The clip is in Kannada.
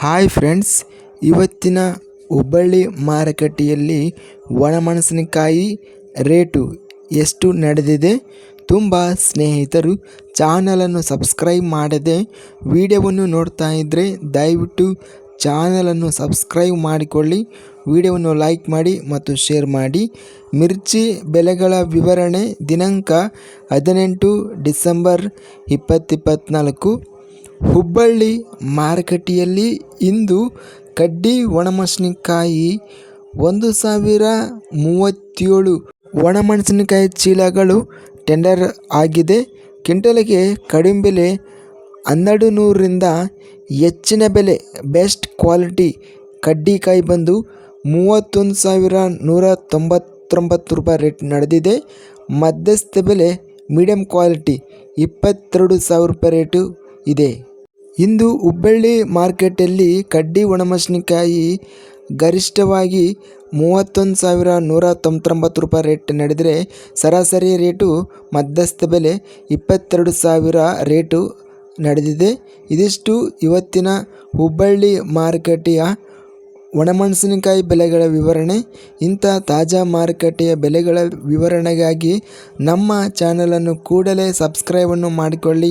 ಹಾಯ್ ಫ್ರೆಂಡ್ಸ್ ಇವತ್ತಿನ ಹುಬ್ಬಳ್ಳಿ ಮಾರುಕಟ್ಟೆಯಲ್ಲಿ ಒಣಮೆಣಸಿನಕಾಯಿ ರೇಟು ಎಷ್ಟು ನಡೆದಿದೆ? ತುಂಬ ಸ್ನೇಹಿತರು ಚಾನಲನ್ನು ಸಬ್ಸ್ಕ್ರೈಬ್ ಮಾಡದೆ ವಿಡಿಯೋವನ್ನು ನೋಡ್ತಾ ಇದ್ದರೆ ದಯವಿಟ್ಟು ಚಾನಲನ್ನು ಸಬ್ಸ್ಕ್ರೈಬ್ ಮಾಡಿಕೊಳ್ಳಿ, ವಿಡಿಯೋವನ್ನು ಲೈಕ್ ಮಾಡಿ ಮತ್ತು ಶೇರ್ ಮಾಡಿ. ಮಿರ್ಚಿ ಬೆಲೆಗಳ ವಿವರಣೆ ದಿನಾಂಕ ಹದಿನೆಂಟು ಡಿಸೆಂಬರ್ ಇಪ್ಪತ್ತಿಪ್ಪತ್ತ್ನಾಲ್ಕು ಹುಬ್ಬಳ್ಳಿ ಮಾರುಕಟ್ಟೆಯಲ್ಲಿ ಇಂದು ಕಡ್ಡಿ ಒಣಮೆಣಸಿನಕಾಯಿ ಒಂದು ಸಾವಿರ ಮೂವತ್ತೇಳು ಒಣಮೆಣಸಿನಕಾಯಿ ಚೀಲಗಳು ಟೆಂಡರ್ ಆಗಿದೆ. ಕ್ವಿಂಟಲ್ಗೆ ಕಡಿಮೆ ಬೆಲೆ ಹನ್ನೆರಡು ನೂರರಿಂದ ಹೆಚ್ಚಿನ ಬೆಲೆ ಬೆಸ್ಟ್ ಕ್ವಾಲಿಟಿ ಕಡ್ಡಿಕಾಯಿ ಬಂದು ಮೂವತ್ತೊಂದು ಸಾವಿರ ನೂರ ತೊಂಬತ್ತೊಂಬತ್ತು ರೂಪಾಯಿ ರೇಟ್ ನಡೆದಿದೆ. ಮಧ್ಯಸ್ಥ ಬೆಲೆ ಮೀಡಿಯಂ ಕ್ವಾಲಿಟಿ ಇಪ್ಪತ್ತೆರಡು ಸಾವಿರ ರೂಪಾಯಿ ರೇಟು ಇದೆ. ಇಂದು ಹುಬ್ಬಳ್ಳಿ ಮಾರ್ಕೆಟಲ್ಲಿ ಕಡ್ಡಿ ಒಣಮೆಣಸಿನಕಾಯಿ ಗರಿಷ್ಠವಾಗಿ ಮೂವತ್ತೊಂದು ಸಾವಿರ ನೂರ ತೊಂಬತ್ತೊಂಬತ್ತು ರೂಪಾಯಿ ರೇಟ್ ನಡೆದರೆ ಸರಾಸರಿ ರೇಟು ಮಧ್ಯಸ್ಥ ಬೆಲೆ ಇಪ್ಪತ್ತೆರಡು ಸಾವಿರ ರೇಟು ನಡೆದಿದೆ. ಇದಿಷ್ಟು ಇವತ್ತಿನ ಹುಬ್ಬಳ್ಳಿ ಮಾರುಕಟ್ಟೆಯ ಒಣಮೆಣಸಿನಕಾಯಿ ಬೆಲೆಗಳ ವಿವರಣೆ. ಇಂಥ ತಾಜಾ ಮಾರುಕಟ್ಟೆಯ ಬೆಲೆಗಳ ವಿವರಣೆಗಾಗಿ ನಮ್ಮ ಚಾನಲನ್ನು ಕೂಡಲೇ ಸಬ್ಸ್ಕ್ರೈಬನ್ನು ಮಾಡಿಕೊಳ್ಳಿ.